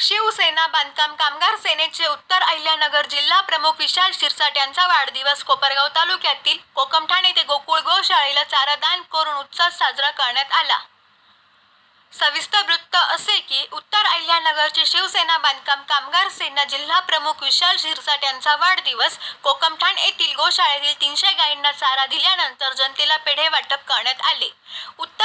शिवसेना बांधकाम कामगार सेनेचे उत्तर अहिल्यानगर जिल्हा प्रमुख विशाल शिरसाट यांचा वाढदिवस कोपरगाव तालुक्यातील कोकमठाणे येथे गोकुळ गोशाळेला चारादान करून उत्सव साजरा करण्यात आला. सविस्तर वृत्त असे की उत्तर अहिल्यानगरचे शिवसेना बांधकाम कामगार सेना जिल्हा प्रमुख विशाल शिरसाट यांचा वाढदिवस कोकमठाण येथील गोशाळेतील तीनशे गायींना चारा दिल्यानंतर जनतेला पेढे वाटप करण्यात आले.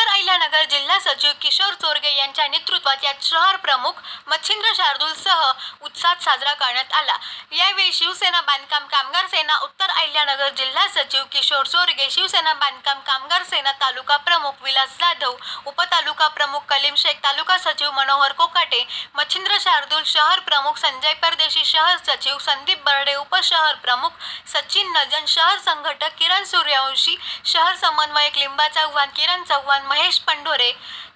शहर अहिल्यानगर जिल्हा सचिव किशोर चोरगे यांच्या नेतृत्वात यात शहर प्रमुख मच्छिंद्र शार्दूल सह उत्साहात साजरा करण्यात आला. यावेळी शिवसेना बांधकाम कामगार सेना उत्तर अहिल्यानगर जिल्हा सचिव किशोर चोरगे शिवसेना बांधकाम कामगार सेना तालुका प्रमुख विलास जाधव उपतालुका प्रमुख कलीम शेख तालुका सचिव मनोहर कोकाटे मच्छिंद्र शार्दूल शहर प्रमुख संजय परदेशी शहर सचिव संदीप बर्डे उपशहर प्रमुख सचिन नजन शहर संघटक किरण सूर्यवंशी शहर समन्वयक लिंबा चव्हाण किरण चव्हाण महेश पंढोरे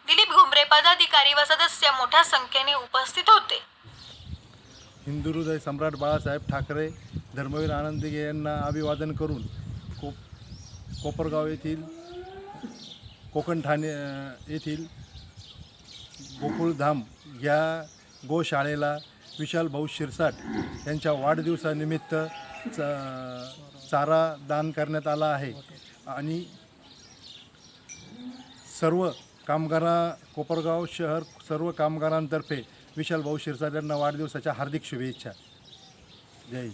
दिलीप घुमरे पदाधिकारी व सदस्य मोठ्या संख्येने उपस्थित होते. हिंदू हृदय सम्राट बाळासाहेब ठाकरे धर्मवीर आनंदगे यांना अभिवादन करून को कोपरगाव येथील कोकण ठाणे येथील गोकुळधाम या गोशाळेला विशाल भाऊ शिरसाट यांच्या वाढदिवसानिमित्त च चारा दान करण्यात आला आहे. आणि सर्व कामगारा कोपरगाव शहर सर्व कामगारांतर्फे विशाल भाऊ शिरसाट यांना वाढदिवसाच्या हार्दिक शुभेच्छा. जय